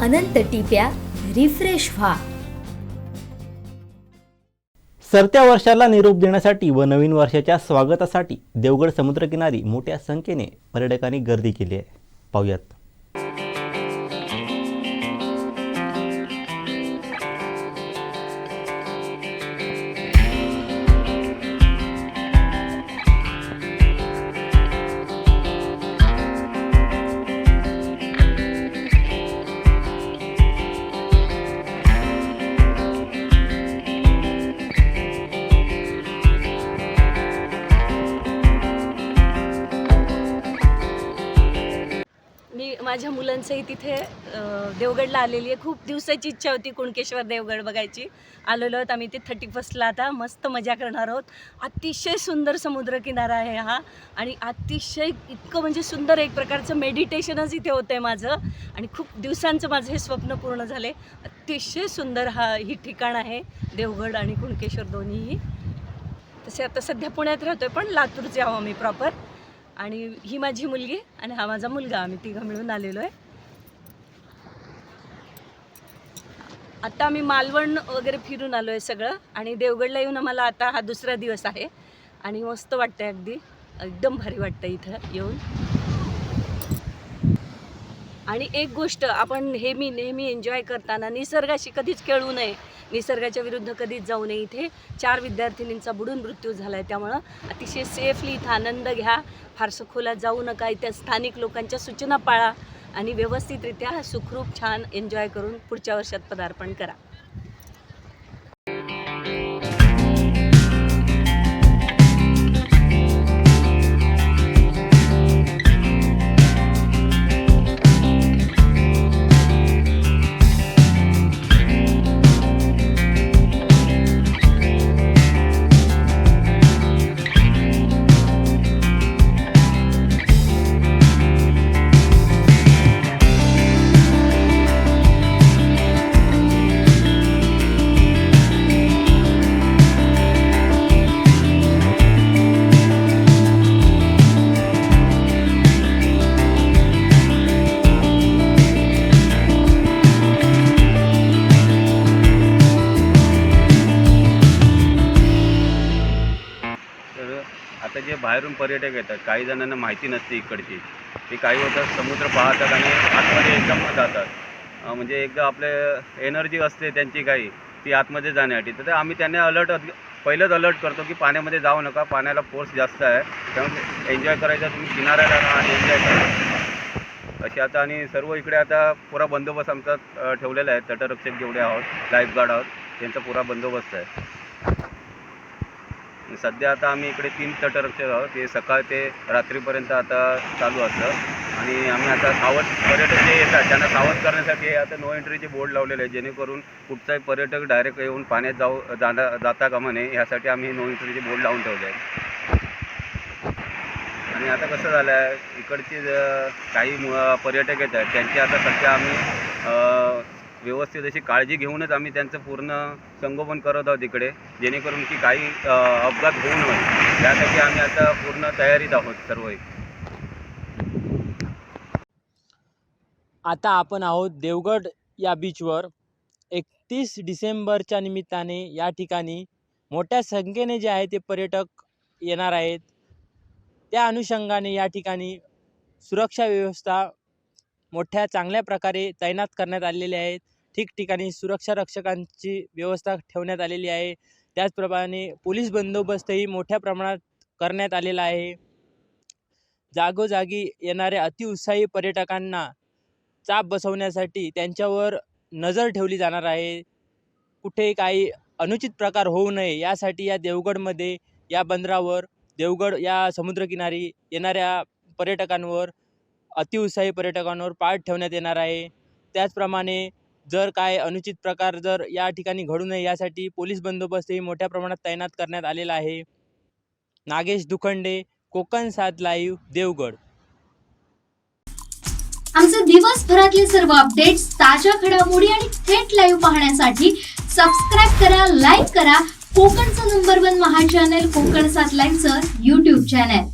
अनंत टिप्या refresh व्हा. सरत्या वर्षाला निरोप देण्यासाठी व नवीन वर्षाच्या स्वागतासाठी देवगड समुद्रकिनारी मोठ्या संख्येने पर्यटकांनी गर्दी केली आहे. पाहूयात. माझ्या मुलांचंही तिथे देवगडला आलेली आहे. खूप दिवसाची इच्छा होती कुणकेश्वर देवगड बघायची. आलेलो आहोत आम्ही ते थर्टी फर्स्टला आता. मस्त मजा करणार आहोत. अतिशय सुंदर समुद्रकिनारा आहे हा. आणि अतिशय इतकं म्हणजे सुंदर एक प्रकारचं मेडिटेशनच इथे होतं आहे माझं. आणि खूप दिवसांचं माझं हे स्वप्न पूर्ण झाले अतिशय सुंदर हा ही ठिकाण आहे देवगड आणि कुणकेश्वर दोन्हीही. तसे आता सध्या पुण्यात राहतोय पण लातूरचे आहो आम्ही प्रॉपर. आणि ही माझी मुलगी आणि हा माझा मुलगा. आम्ही तिघं मिळून आलेलो आहे. आता आम्ही मालवण वगैरे फिरून आलो आहे सगळं. आणि देवगडला येऊन आम्हाला आता हा दुसरा दिवस आहे. आणि मस्त वाटतं अगदी. एकदम भारी वाटतं इथं येऊन. आणि एक गोष्ट आपण नेहमी नेहमी एन्जॉय करताना निसर्गाशी कधीच खेळू नये. निसर्गाच्या विरुद्ध कधीच जाऊ नये. इथे चार विद्यार्थिनींचा बुडून मृत्यू झाला आहे त्यामुळं अतिशय सेफली इथं आनंद घ्या. फारसं खोलात जाऊ नका. इथे स्थानिक लोकांच्या सूचना पाळा आणि व्यवस्थितरित्या सुखरूप छान एन्जॉय करून पुढच्या वर्षात पदार्पण करा. बाहेरून पर्यटक येतात. काही जणांना माहिती नसते इकडची. ते काही होतात समुद्र पाहतात आणि आतमध्ये एकदम जातात. म्हणजे एकदा आपले एनर्जी असते त्यांची काही ती आतमध्ये जाण्यासाठी. तर आम्ही त्यांना अलर्ट पहिलंच अलर्ट करतो की पाण्यामध्ये जाऊ नका पाण्याला फोर्स जास्त आहे. त्यामुळे एन्जॉय करायचा तुम्ही किनाऱ्याला राहा आणि एन्जॉय करा. अशी आता आणि सर्व इकडे आता पुरा बंदोबस्त आमचा ठेवलेला आहे. तटरक्षक जेवढे आहोत लाईफगार्ड आहोत त्यांचा पुरा बंदोबस्त आहे. सध्या आता आम्ही इकडे तीन तटरक्षक आहोत. ते सकाळ ते रात्रीपर्यंत आता चालू असतं. आणि आम्ही आता सावध पर्यटक जे येतात त्यांना सावध करण्यासाठी आता नो एंट्रीचे बोर्ड लावलेले आहे जेणेकरून कुठचाही पर्यटक डायरेक्ट येऊन पाण्यात जाऊ जाता जाता कामा नये. यासाठी आम्ही नो एंट्रीचे बोर्ड लावून ठेवले आहे आणि आता कसं झालं आहे? इकडचे काही पर्यटक पर्यटक येतात त्यांची आता सध्या आम्ही व्यवस्थित अशी काळजी घेऊनच आम्ही त्यांचं पूर्ण संगोपन करत आहोत इकडे जेणेकरून की काही अपघात होऊ नये. त्यासाठी आम्ही आता पूर्ण तयारीत आहोत सर्व आता आपण आहोत देवगड या बीचवर एकतीस डिसेंबरच्या निमित्ताने या ठिकाणी मोठ्या संख्येने जे आहे ते पर्यटक येणार आहेत. त्या अनुषंगाने या ठिकाणी सुरक्षा व्यवस्था मोठ्या चांगल्या प्रकारे तैनात करण्यात आलेल्या आहेत. ठिकठिकाणी सुरक्षा रक्षकांची व्यवस्था ठेवण्यात आलेली आहे. त्याचप्रमाणे पोलीस बंदोबस्तही मोठ्या प्रमाणात करण्यात आलेला आहे. जागोजागी येणाऱ्या अतिउत्साही पर्यटकांना चाप बसवण्यासाठी त्यांच्यावर नजर ठेवली जाणार आहे. कुठे काही अनुचित प्रकार होऊ नये यासाठी या देवगडमध्ये या बंदरावर देवगड या समुद्रकिनारी येणाऱ्या पर्यटकांवर अतिउत्साही पर्यटकांवर पाळ ठेवण्यात येणार आहे. त्याचप्रमाणे जर काय अनुचित प्रकार जर या ठिकाणी घडू नये यासाठी पोलीस बंदोबस्तही मोठ्या प्रमाणात तैनात करण्यात आलेला आहे. नागेश दुखंडे कोकण सात लाईव्ह देवगड. आमचे दिवसभरातले सर्व अपडेट्स ताज्या घडामोडी आणि थेट लाईव्ह पाहण्यासाठी सबस्क्राईब करा लाईक करा. कोकणचं number one Maha channel Konkan सात लाईव्हचं युट्यूब चॅनल